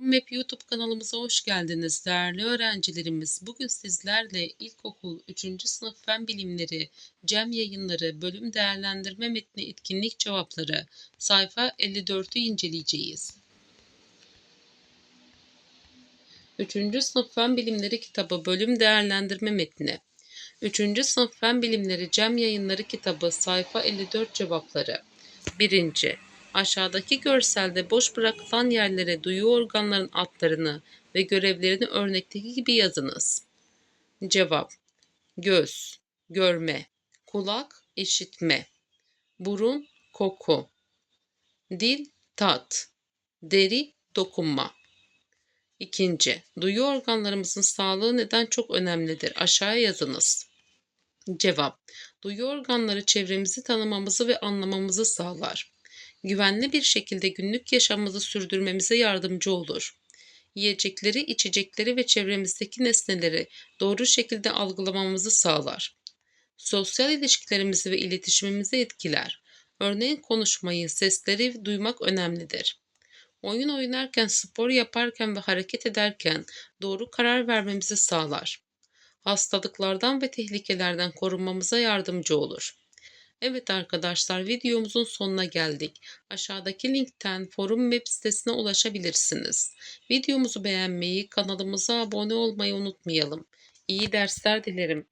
Map YouTube kanalımıza hoş geldiniz değerli öğrencilerimiz. Bugün sizlerle ilkokul 3. sınıf fen bilimleri, Cem yayınları, bölüm değerlendirme metni etkinlik cevapları, sayfa 54'ü inceleyeceğiz. 3. sınıf fen bilimleri kitabı bölüm değerlendirme metni. 3. sınıf fen bilimleri Cem yayınları kitabı sayfa 54 cevapları. 1. Aşağıdaki görselde boş bırakılan yerlere duyu organların adlarını ve görevlerini örnekteki gibi yazınız. Cevap Göz, görme, kulak, işitme, burun, koku, dil, tat, deri, dokunma. İkinci, duyu organlarımızın sağlığı neden çok önemlidir? Aşağıya yazınız. Cevap, duyu organları çevremizi tanımamızı ve anlamamızı sağlar güvenli bir şekilde günlük yaşamımızı sürdürmemize yardımcı olur. Yiyecekleri, içecekleri ve çevremizdeki nesneleri doğru şekilde algılamamızı sağlar. Sosyal ilişkilerimizi ve iletişimimizi etkiler. Örneğin konuşmayı, sesleri duymak önemlidir. Oyun oynarken, spor yaparken ve hareket ederken doğru karar vermemizi sağlar. Hastalıklardan ve tehlikelerden korunmamıza yardımcı olur. Evet arkadaşlar videomuzun sonuna geldik. Aşağıdaki linkten forum web sitesine ulaşabilirsiniz. Videomuzu beğenmeyi, kanalımıza abone olmayı unutmayalım. İyi dersler dilerim.